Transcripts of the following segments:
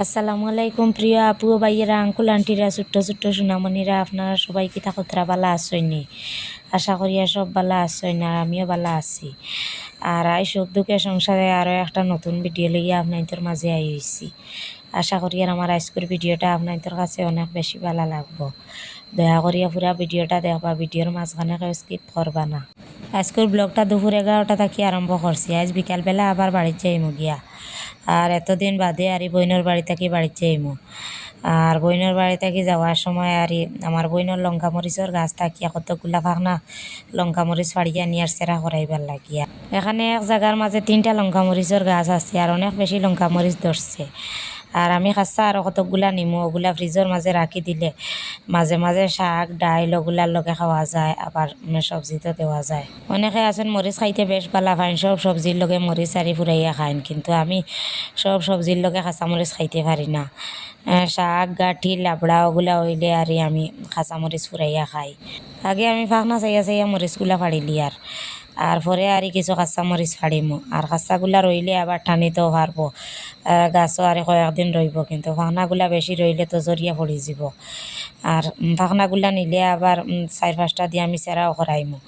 আসসালামু আলাইকুম প্রিয় আপু ভাইয়েরা, আঙ্কুল আন্টিরা, ছোট্ট ছোট্ট সোনামণিরা, আপনারা সবাই কি থাকতরা বালা আসইনি আশা করিয়া সব বালা আসই না আমিও বালা আছি। আর আই সুখ দুঃখে সংসারে আরও একটা নতুন ভিডিও লইয়া আপনাদের মাঝে আই আশা করি আর আমার আজকের ভিডিওটা আপনাদের কাছে অনেক বেশি ভালো লাগবো। দয়া করিয়া পুরা ভিডিওটা দেখবা ভিডিওর মাঝখানে কেউ স্কিপ করবা না। আজকের ব্লগটা দুপুর এগারোটা থাকি আরম্ভ করছি আজ বিকালবেলা আবার বাড়ির যাইমু গিয়া। আর এতদিন বাদে আর বইনের বাড়ি থাকি বাড়ির যাইমু। আর বইনের বাড়ি থাকি যাওয়ার সময় আর আমার বইনের লঙ্কা মরিচের গাছ থাকিয়া কতগুলা ফাঁকনা লঙ্কা মরিচ ফাড়িয়া নিয়ার সেরা করাইবার লাগিয়া। এখানে এক জায়গার মাঝে তিনটা লঙ্কা মরিচের গাছ আছে আর অনেক বেশি লঙ্কা মরিচ ধরছে আর আমি খাসা আরও কতকগুলা নিমু ওগুলা ফ্রিজের মাঝে রাখি দিলে মাঝে মাঝে শাক ডাইল ওগুলার লগে খাওয়া যায়, আবার সবজিতে দেওয়া যায়। অনেকে আছেন মরিচ খাইতে বেশ পালা ফাইন সব সবজির লগে মরিচ আরি ফুরাইয়া খাইন কিন্তু আমি সব সবজির লগে কাঁচা মরিচ খাইতে পারি না। শাক, গাঠি, লাবড়া ওগুলা হইলে আর আমি কাঁচা মরিচ ফুরাইয়া খাই। আগে আমি ফাঁকনা চাইয়া চাইয়া মরিচগুলা ফাড়িলি আর আর পরে আর কিছু কাঁচা মরিচ ফাড়িমো আর কাঁচাগুলা রইলে আবার টানিতেও পারব গাছও আর কয়েকদিন রইব কিন্তু। ফাঁকনাগুলা বেশি রইলে তো জরিয়া পড়ি যাব। আর ফাঁকনাগুলা নিলে আবার চার পাঁচটা দিয়ে আমি চেরাও করাইমো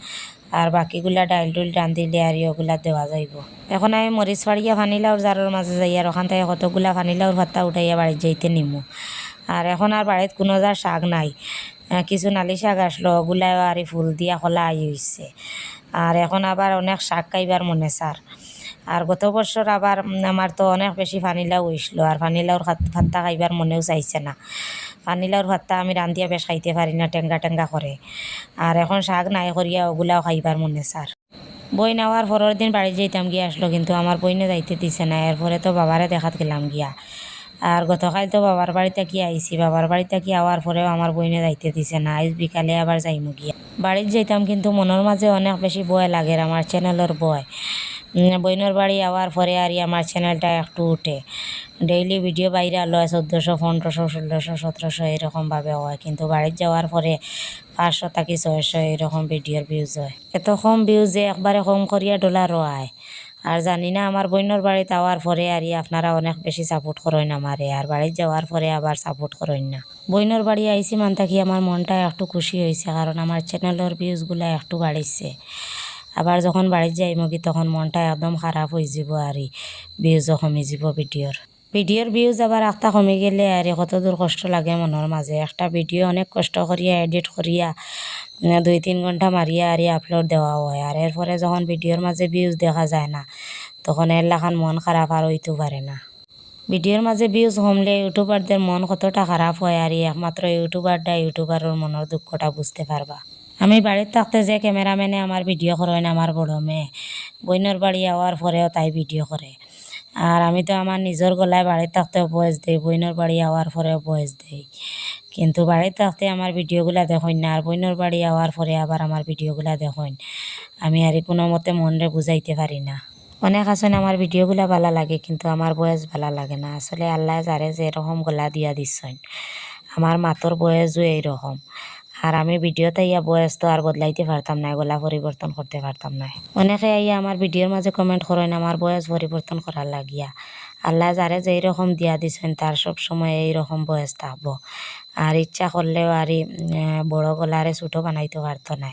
আর বাকিগুলা ডাইল ডুল রান্ধিলে আর ওগুলা দেওয়া যাইব। এখন আমি মরিচ ফাড়িয়া ফানিলাওর জারের মাঝে যাই আর ওখান থেকে কতগুলা ফানিলাওর ভাতটা উঠাইয়া বাড়ির যাইতে নিমু। আর এখন আর বাড়িত কোনো যার শাক নাই। কিছু নালি শাক আসলো ওগুলাও আর ফুল দিয়া খোলা আই হইছে আর এখন আবার অনেক শাক খাইবার মনে স্যার আর গত বছর আবার আমার তো অনেক বেশি ফানিলাও হইছিল আর ফানিলাওর ভাত- ভাতটা খাইবার মনেও চাইছে না। ফানিলাওর ভাতটা আমি রান্ধিয়া বেশ খাইতে পারি না টেঙ্গা টেঙ্গা করে আর এখন শাক নাই করিয়া ওগুলাও খাইবার মনে স্যার বই নেওয়ার পরের দিন বাড়ি যাইতাম গিয়ে আসলো কিন্তু আমার বইনে যাইতে দিছে না এরপরে তো বাবারে দেখাত গেলাম গিয়া। আর গতকাল তো বাবার বাড়িতে কি আইছি, বাবার বাড়িতে কি আওয়ার পরেও আমার বইনে যাইতে দিছে না আজ বিকালে আবার যাইমু গিয়া। বাড়িতে যাইতাম কিন্তু মনের মাঝে অনেক বেশি বয় লাগে আমার চ্যানেলের ভয়। বইনের বাড়ি আওয়ার পরে আর আমার চ্যানেলটা একটু উঠে। ডেইলি ভিডিও বাইরে আলো হয়, চোদ্দোশো, পনেরোশো, ষোলোশো, সতেরোশো এরকমভাবে হয়। কিন্তু বাড়িতে যাওয়ার পরে পাঁচশো থাকি ছয়শো এরকম ভিডিওর ভিউজ হয়। এত কম ভিউজে একবারে কম করিয়া ডলার হয় আর জানি না, আমার বইনের বাড়িতে আওয়ার পরে আর আপনারা অনেক বেশি সাপোর্ট করেন আমারে। আর বাড়িতে যাওয়ার পরে আবার সাপোর্ট করেন না। বইনের বাড়ি আইসি মান থাকি আমার মনটা একটু খুশি হয়েছে কারণ আমার চ্যানেলের ভিউজগুলো একটু বাড়িছে। আবার যখন বাড়িতে যাই মগি তখন মনটা একদম খারাপ হয়ে যাব আর ভিউজও কমে যাব ভিডিওর ভিডিওর ভিউজ আবার একটা কমে গেলে আর কত দূর কষ্ট লাগে মনের মাঝে একটা ভিডিও অনেক কষ্ট করিয়া এডিট করিয়া দুই তিন ঘণ্টা মারিয়া আর আপলোড দেওয়া হয়। আর এরপরে যখন ভিডিওর মাঝে ভিউজ দেখা যায় না, তখন এর লাখান মন খারাপ আর হইতে পারে না। ভিডিওর মাঝে ভিউজ কমলে ইউটিউবারদের মন কতটা খারাপ হয় আর, একমাত্র ইউটিউবারটা ইউটিউবারের মনের দুঃখটা বুঝতে পারবা। আমি বাড়িতে থাকতে যে ক্যামেরাম্যানে আমার ভিডিও করেন আমার বড় মেয়ে বইনের বাড়ি আওয়ার পরেও তাই ভিডিও করে আর আমি তো আমার নিজের গলায় বাড়িতে থাকতে বয়স দিই বইনের বাড়ি আওয়ার পরেও বয়স দিই কিন্তু বাড়িতে থাকতে আমার ভিডিওগুলা দেখুন না আর বইনের বাড়ি আওয়ার পরে আবার আমার ভিডিওগুলা দেখুন। আমি আর কোনো মতে মনরে বুঝাইতে পারি না। অনেক আছেন আমার ভিডিওগুলা ভালো লাগে, কিন্তু আমার বয়স ভালো লাগে না। আসলে আল্লাহ যারে যে এরকম গলা দিয়া দিচ্ছেন আমার মাতর বয়সও এইরকম আর আমি ভিডিওতে ইয়া বয়স তো আর বদলাইতে পারতাম না গলা পরিবর্তন করতে পারতাম না। অনেকে ইয়া আমার ভিডিওর মাঝে কমেন্ট করেন, আমার বয়স পরিবর্তন করার লাগিয়া। আল্লাহ যারে যে রকম দিয়া দিছেন, তার সব সময় এই রকম বয়স থাকব। আর ইচ্ছা করলেও আর বড় গলারে ছোটো বানাইতে পারতো না।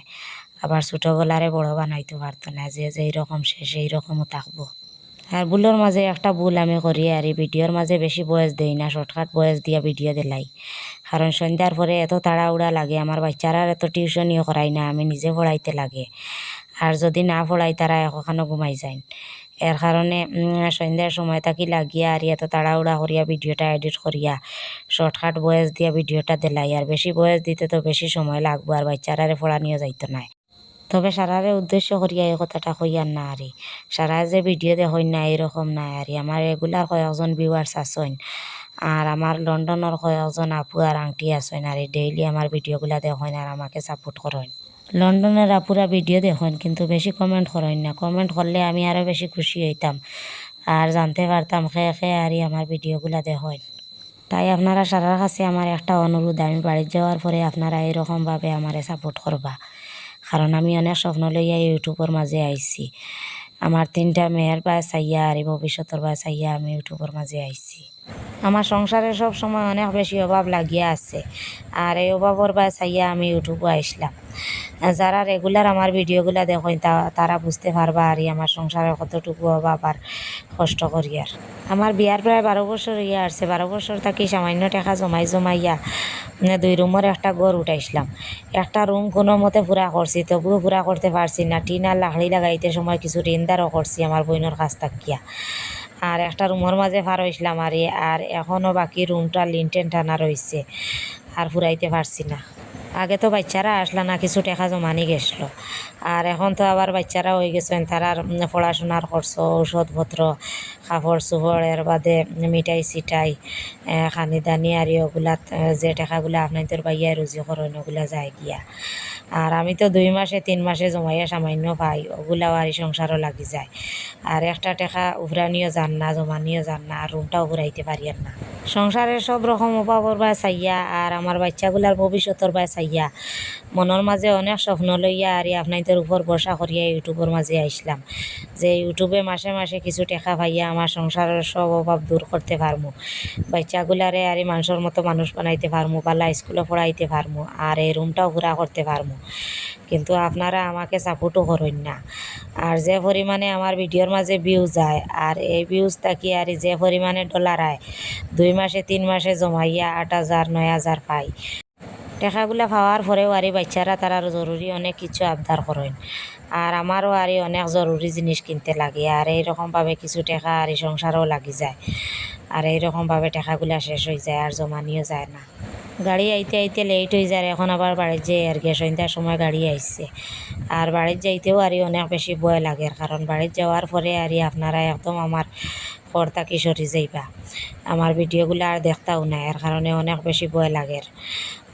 আবার ছোটো গলারে বড় বানাইতে পারতো না, যে যেই রকম সে সেই রকমও থাকব। আর ভুলের মাঝে একটা ভুল আমি করি, আর ভিডিওর মাঝে বেশি বয়স দেই না, শর্টকাট বয়স দিয়া ভিডিও দিলাই। কারণ সন্ধ্যার পরে এত তাড়াহুড়া লাগে আমার বাচ্চারা এত টিউশনিও করাই না আমি নিজে পড়াইতে লাগে। আর যদি না পড়াই তারা এখনও ঘুমাই যায়। এর কারণে সন্ধ্যার সময় থাকি লাগিয়া আর এত তাড়াহুড়া করিয়া ভিডিওটা এডিট করিয়া শর্টকাট বয়স দিয়া ভিডিওটা দিলাই। আর বেশি বয়স দিতে তো বেশি সময় লাগবো আর বাচ্চারারে পড়ানিও যাইতো না তবে সারারে উদ্দেশ্য করিয়া এই কথাটা কইয়ার না আরি সারা যে ভিডিও দেখুন না এরকম না আরি আমার রেগুলার কয়েকজন ভিউয়ার্স আছেন। আর আমার লন্ডনের কয়েকজন আপু আর আংটি আছেন আর ডেইলি আমার ভিডিওগুলা দেখেন আর আমাকে সাপোর্ট করেন লন্ডনের আপুরা ভিডিও দেখেন, কিন্তু বেশি কমেন্ট করেন না। কমেন্ট করলে আমি আরও বেশি খুশি হইতাম আর জানতে পারতাম খে খে আরই আমার ভিডিওগুলা দেখেন। তাই আপনারা সারার কাছে আমার একটা অনুরোধ, আমি বাড়ি যাওয়ার পরে আপনারা এরকমভাবে আমারে সাপোর্ট করবা। কারণ আমি অনেক স্বপ্ন লইয়া ইউটিউবের মাঝে আইছি। আমার তিনটা মেয়ের বা চাইয়া আর ভবিষ্যতের বা চাইয়া আমি ইউটিউবের মাঝে আইছি। আমার সংসারে সব সময় অনেক বেশি অভাব লাগিয়া আছে। আর এই অভাবর বা চাইয়া আমি ইউটিউবে আইসলাম যারা রেগুলার আমার ভিডিওগুলা দেখেন, তা, তারা বুঝতে পারবা আর আমার সংসারে কতটুকু অভাব আর কষ্ট করি আর। আমার বিয়ার প্রায় বারো বছর ইয়ে আসছে বারো বছর থাকি সামান্য টাকা জমাই জমাইয়া মানে দুই রুমের একটা ঘর উঠাইছিলাম। একটা রুম কোনো মতে পুরা করছি, তবুও পুরা করতে পারছি না। টিন আর লাকড়ি লাগাইতে সময় কিছু ঋণদারও করছি আমার বইনের কাছ থাকিয়া। আর একটা রুমের মাঝে পার হইছিলাম আর আর এখনও বাকি রুমটা লিনটেন টানা রয়েছে আর ফুরাইতে পারছি না। আগে তো বাচ্চারা আসলা না কিছু টাকা জমানি গেছিল আর এখন তো আবার বাচ্চারা হয়ে গেছেন উম, পড়াশোনার খরচ ঔষধপত্র কাপড় চোপড় এর বাদে মিঠাই চিটাই এ, খানি দানি আর ওগুলাত যে টাকাগুলা আপনাদের বাইয়া রুজি করেন ওগুলা যায় গিয়া। আর আমি তো দুই মাসে, তিন মাসে জমাইয়া সামান্য পাই, ওগুলাও আর সংসারও লাগি যায়। আর একটা টেকা উফরানিও যান না, জমানিও যান না, আর রুমটাও ঘুরাইতে পারি আর না। সংসারের সব রকম অভাবর বা চাইয়া আর আমার বাচ্চাগুলার ভবিষ্যতের বা চাইয়া মনের মাঝে অনেক স্বপ্ন লইয়া আর আপনাদের উপর ভরসা করিয়া ইউটিউবের মাঝে আইসলাম। যে ইউটিউবে মাসে মাসে কিছু টাকা পাইয়া আমার সংসারের সব অভাব দূর করতে পারমু। বাচ্চাগুলারে আর মানুষের মতো মানুষ বানাইতে পারমু বালা স্কুলে পড়াইতে পারমু, আর এই রুমটাও ঘুরা করতে পারমু। কিন্তু আপনারা আমাকে সাপোর্টও করেন না। আর যে পরিমাণে আমার ভিডিওর মাঝে ভিউজ যায়, আর এই ভিউজ থাকি আর যে পরিমাণে ডলার আয়, দুই মাসে, তিন মাসে জমাইয়া আট হাজার, নয় হাজার পাই টাকাগুলা পাওয়ার পরেও আর বাচ্চারা তারা জরুরি অনেক কিছু আবদার করেন। আর আমারও আর অনেক জরুরি জিনিস কিনতে লাগে, আর এইরকমভাবে কিছু টাকা আর সংসারও লাগি যায়। আর এইরকমভাবে টাকাগুলা শেষ হয়ে যায়, আর জমানিও যায় না। গাড়ি আইতে আইতে লেট হয়ে যায়, এখন আবার বাড়ির যাই আর কি, সন্ধ্যার সময় গাড়ি আইসছে আর বাড়ির যাইতেও আর অনেক বেশি ভয় লাগে, কারণ বাড়ির যাওয়ার পরে আর আপনারা একদম আমার ঘর থাকি সরি যাইবা। আমার ভিডিওগুলো আর দেখতাও নাই, এর কারণে অনেক বেশি ভয় লাগে।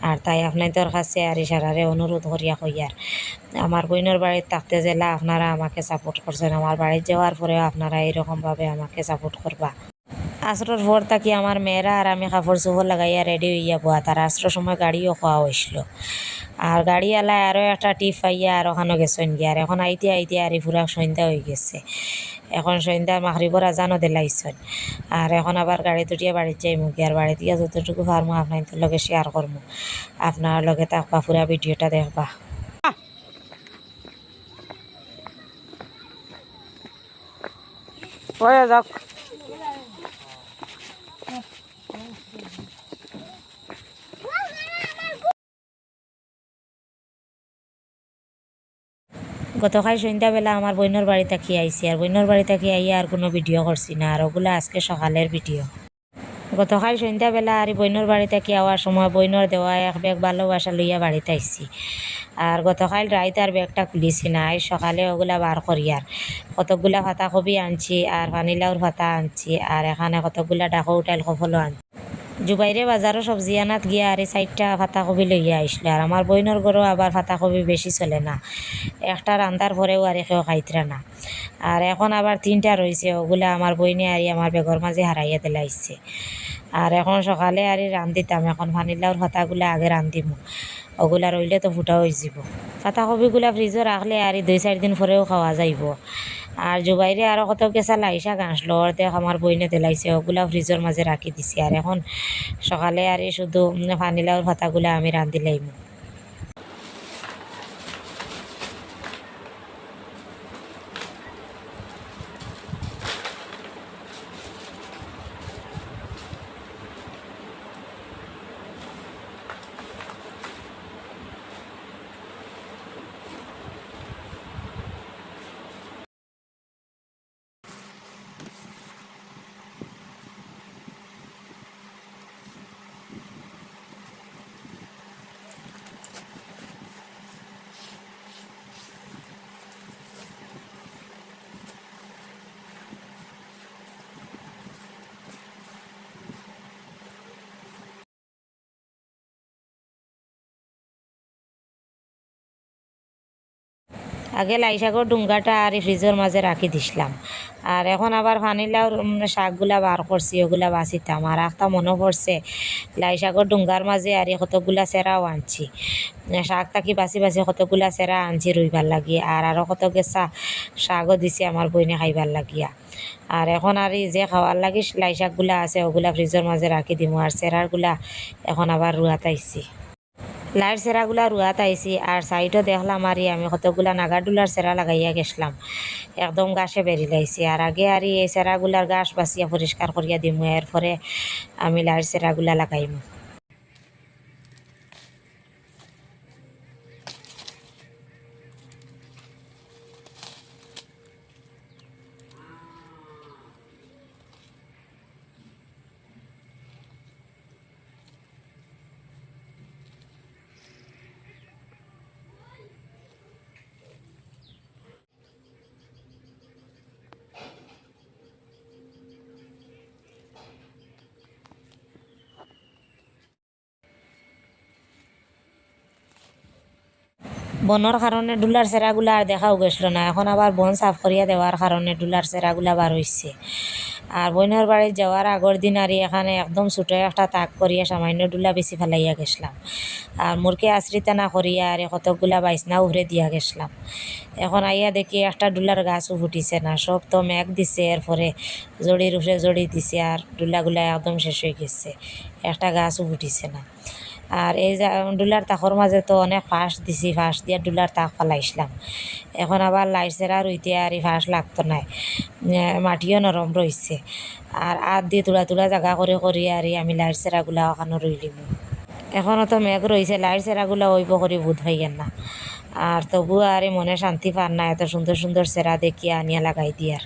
আর তাই আপনাদের কাছে আর ইশারারে অনুরোধ করিয়া কইয়ার, আমার বোনের বাড়ির থাকতে জেলা আপনারা আমাকে সাপোর্ট করছেন, আমার বাড়ির যাওয়ার পরেও আপনারা এইরকমভাবে আমাকে সাপোর্ট করবা। আশ্রর ভোর থাকি আমার মেয়েরা আর আমি কাপড় চোপড় লাগাইয়া রেডি হইয়া পোয়া তার আশ্রর সময় গাড়িও খাওয়া হয়েছিল আর গাড়ি আলায় আরও একটা টিপ পাইয়া আর ওখানে গেছেন গিয়া। আর এখন আইতে আইতে আর পুরা সন্ধ্যা হয়ে গেছে। এখন সন্ধ্যা মাখরিবর আজানও দিলাইছেন। আর এখন আবার গাড়ি দুটিয়া বাড়িতে যাই মুখি আর বাড়ি দিয়া যতটুকু পারমু আপনার লগে শেয়ার করমু আপনার লগে থাকবা পুরা ভিডিওটা দেখবা। হয়ে যাক গতকাল সন্ধ্যাবেলা আমার বইনের বাড়ি থাকি আইসি আর বইনের বাড়ি থাকি আইয়া আর কোনো ভিডিও করছি না আর ওগুলো আজকে সকালের ভিডিও গতকাল সন্ধ্যাবেলা আর বইনের বাড়ি থাকি আওয়ার সময় বইনের দেওয়া এক ব্যাগ ভালোবাসা লইয়া বাড়িতে আইসি আর গতকাল রাইতে আর ব্যাগটা খুলিছি না আজ সকালে ওগুলা বার করি আর কতকগুলা ফাতা কবি আনছি আর পানিলাউর ফাতা আনছি আর এখানে কতকগুলা ডাকো উঠাইল কফলও আনছি। জুবাইরে বাজারও সবজি আনাত গিয়া আর এই চারটা ফাতাকপি লইয়া আইসলো আর আমার বইনের ঘরেও আবার ফাতাকপি বেশি চলে না। একটা রান্দার পরেও আর কেউ খাইতরা না। আর এখন আবার তিনটা রয়েছে ওগুলা আমার বইনে আর আমার বেগর মাঝে হারাইয়া দিলাইছে আর এখন সকালে আর রান্ধিতাম এখন পানিলাউর ফাতাগুলা আগে রান্ধিমু ওগুলা রইলে তো ফুটা হয়ে যাব। ফাতাকপিগুলা ফ্রিজে রাখলে আর দুই চার দিন পরেও খাওয়া যাইব। আর জুবাইরে আরও কত কেঁচা লাইসা গাঁসলো ওর দেখ আমার বইনে লাইছে ওগুলা ফ্রিজের মাঝে রাখি দিছি। আর এখন সকালে আর শুধু ফানিলাউর ফাতাগুলা আমি রান্ধি লাইমু। আগে লাই শাকর ডুঙ্গাটা আর ফ্রিজের মাঝে রাখি দিছিলাম। আর এখন আবার ফানিলাও শাকগুলা বার করছি ওগুলা বাঁচিতাম আর একটা মনে পড়ছে লাই শাকর ডুঙ্গার মাঝে আর কতগুলা সেরাও আনছি। শাক থাকি বাছি বাছি কতগুলা সেরা আনছি রইবার লাগি। আর আরও কত গেছা শাকও দিছি আমার বইনে খাইবার লাগিয়া। আর এখন আর যে খাওয়ার লাগি লাই শাকগুলা আছে, ওগুলা ফ্রিজের মাঝে রাখি দিমু। আর সেরারগুলা এখন আবার রুয়াত আইছি। লাইট সেরাগুলা রুয়াত আইসি আর সাইডও দেখলাম আর আমি কতগুলা নাগাডুলার সেরা লাগাইয়া গেছিলাম। একদম গাছে বেরি লাইছি আর আগে আর এই সেরাগুলার গাছ বাঁচিয়া পরিষ্কার করিয়া দিমু। এরপরে আমি লাইট সেরাগুলা লাগাইমু। বনের কারণে ডুলার সেরাগুলা আর দেখাও গেছিল না। এখন আবার বন সাফ করিয়া দেওয়ার কারণে ডুলার সেরাগুলা বার হইছে আর বইনের বাড়ি যাওয়ার আগর দিন আর এখানে একদম ছোটো একটা তাক করিয়া সামান্য ডুলা বেশি ফেলাইয়া গেছিলাম। আর মুরকে আশ্রিতা না করিয়া আর কতকগুলা বাইসনা উহরে দিয়া গেছিলাম। এখন আইয়া দেখি একটা ডুলার গাছও ফুটিছে না। সব তো মেঘ দিছে এরপরে জড়ির উপরে জড়ি দিছে আর ডুলাগুলা একদম শেষ হয়ে গেছে। একটা গাছও ফুটিছে না। আর এই যে ডুলার তাকর মাঝে তো অনেক ফাঁস দিছি, ফাঁস দিয়া ডুলার তাক ফালাইছিলাম এখন আবার লাইট সেরা রইতে আর এই ফাঁস লাগতো নাই। মাটিও নরম রইছে। আর আত দিয়ে তুলা তুলা জায়গা করে করি আর আমি লাইট সেরাগুলা ওখানে রইলিম এখনও তো মেঘ রয়েছে লাইট সেরাগুলা ওইব করে বুধ হইয়েন না। আর তবু আর মনে শান্তি পার না, এত সুন্দর সুন্দর সেরা দেখিয়া আনিয়া লাগাই দিয়ার।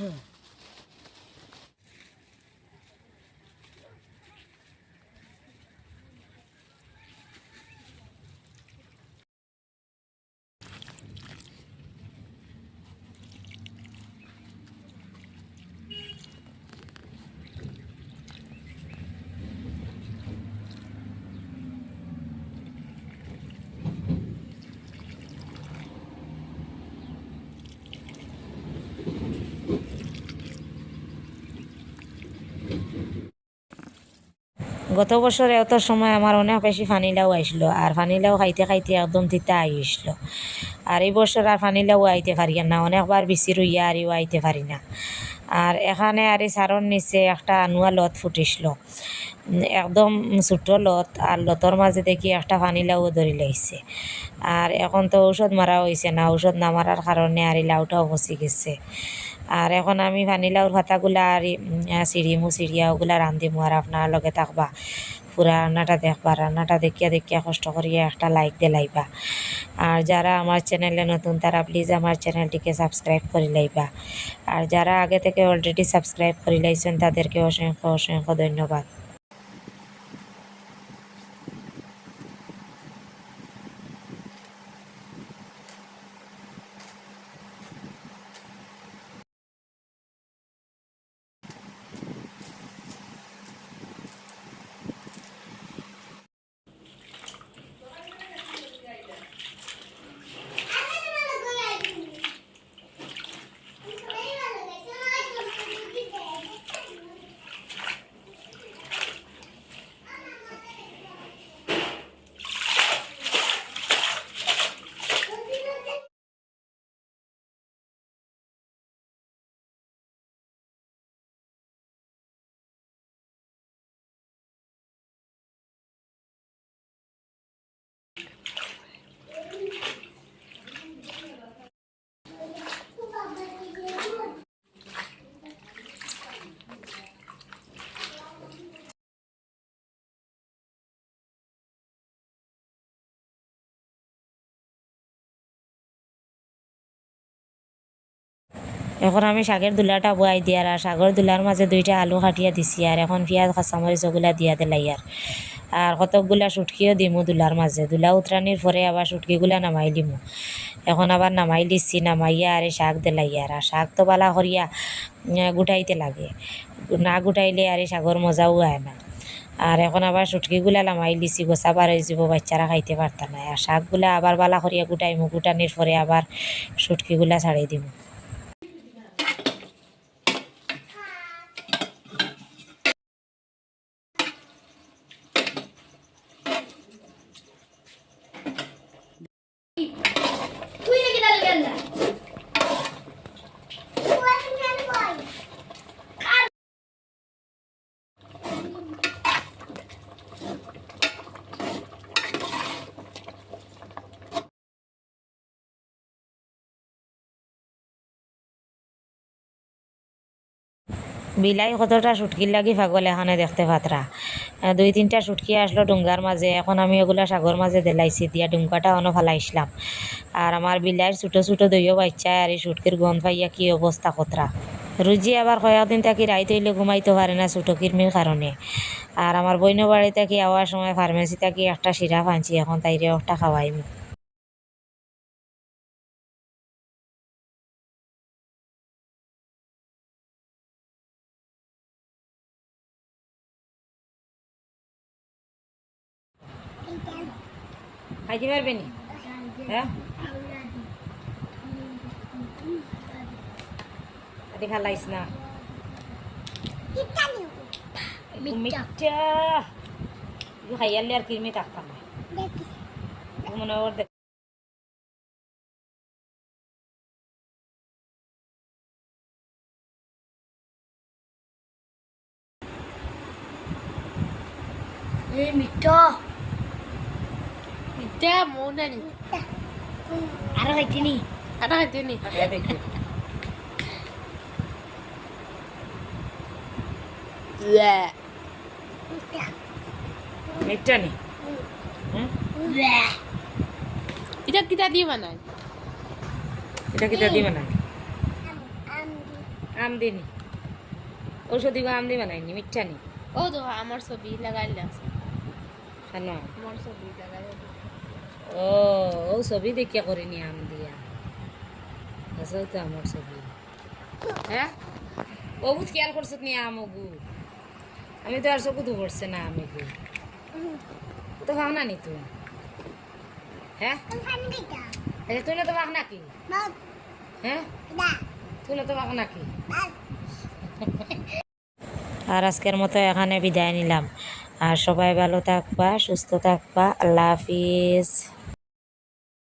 Huh. গত বছর এত সময় আমার অনেক বেশি ফানিলাও আইসলো, আর ফানিলাও খাইতে খাইতে একদম তিতা আইসলো আর এই বছর আর ফানিলাও আইতে পারি না, অনেকবার বেশি রুইয়া আর ইও আইতে পারি না। আর এখানে আর সারর নিচে একটা আনুয়া লত ফুটিছিল একদম ছোট লত আর লতর মাঝে দেখি একটা পানি লাউ ধরি লাইছে আর এখন তো ঔষধ মারা হয়েছে না, ঔষধ না মারার কারণে আর এই লাউটাও পচি গেছে। আর এখন আমি ভানিলাউর ভাতাগুলা আর সিঁড়িমু সিঁড়িয়া ওগুলা রান্ধিমু আর আপনার লগে থাকবা। পুরা রান্নাটা দেখবা, রান্নাটা দেখিয়া দেখিয়া কষ্ট করিয়া একটা লাইক দিয়ে লাইবা। আর যারা আমার চ্যানেলে নতুন, তারা প্লিজ আমার চ্যানেলটিকে সাবস্ক্রাইব করে লাইবা। আর যারা আগে থেকে অলরেডি সাবস্ক্রাইব করে লাইছেন, তাদেরকে অসংখ্য অসংখ্য ধন্যবাদ। এখন আমি শাকের দুলাটা বয়াই দিয়ার আর শাকের দুলার মাঝে দুইটা আলু কাটিয়া দিছি আর এখন পেঁয়াজ কাঁচামরিচ ওগুলা দিয়া দিলাই আর আর কতকগুলা সুটকিও দিমু দুলার মাঝে দুলা উতরানির পরে আবার সুটকিগুলা নামাই দিমু এখন আবার নামাই দিচ্ছি নামাইয়া আর শাক দিলাই আর শাক তো বালা করিয়া গুটাইতে লাগে। না গুটাইলে আর শাকর মজাও হয় না। আর এখন আবার সুটকিগুলা লামাই দিছি গোসা বার হয়ে যাব বাচ্চারা খাইতে পারতা না আর শাকগুলা আবার বালা করিয়া গুটাইমু গুটানির পরে আবার সুটকিগুলা ছাড়াই দিমু তুই নাকি দাঁড়িয়ে গেল না বিলাই কতটা সুটকির লাগি পাগল এখানে দেখতে পাত্রা দুই তিনটা সুটকি আসলো ডুঙ্গার মাঝে এখন আমি ওগুলা সাগর মাঝে দেলাইছি। দিয়া ডুঙ্গাটা অন ফালাইছিলাম আর আমার বিলাইয়ের ছোটো ছোটো দইও বাচ্চা আর এই সুটকির গন্ধ পাইয়া কি অবস্থা কতরা রুজি আবার কয়েকদিন থাকি রাইত হইলে ঘুমাইতে পারে না ছোটো কিরমির কারণে আর আমার বইন বাড়ি থাকি আওয়ার সময় ফার্মেসি থাকি একটা সিরাপ আনছি এখন তাইরে একটা খাওয়াইমু খাইতে পারবে নি হ্যাঁ আদি খালাইস না মিঠা ইউ খাইয়ালে আর কিরমি থাকতাম না ইউ মনে হয় ওর দেখ- এই মিঠা মিথ্যা মনে আরও খাইছিনি আটা খাইতে নি? এ দেখি। মিঠা নি? হুম? এটা কিটা দিয়ে বানাই? এটা কিটা দিবে না আম ঔষধি আম দিবে নাই নি মিঠা নি? ও তো আমার ছবি লাগাইলে আছে। কেন আমার ছবি লাগাইলে ও ও ছবি দেখিয়া করিনি আম দিয়া। আছে তো আমার ছবি। হ্যাঁ? বহুত খেয়াল করছত নি আম গু আমি তো আর চকু তো পড়ছে না আমি গু তো খাও না নি হ্যাঁ? আচ্ছা তুই না তো বাক নাকি হ্যাঁ? তুই না তো বাক নাকি আর আজকের মতো এখানে বিদায় নিলাম। আর সবাই ভালো থাকবা, সুস্থ থাকবা। আল্লাহ হাফিজ।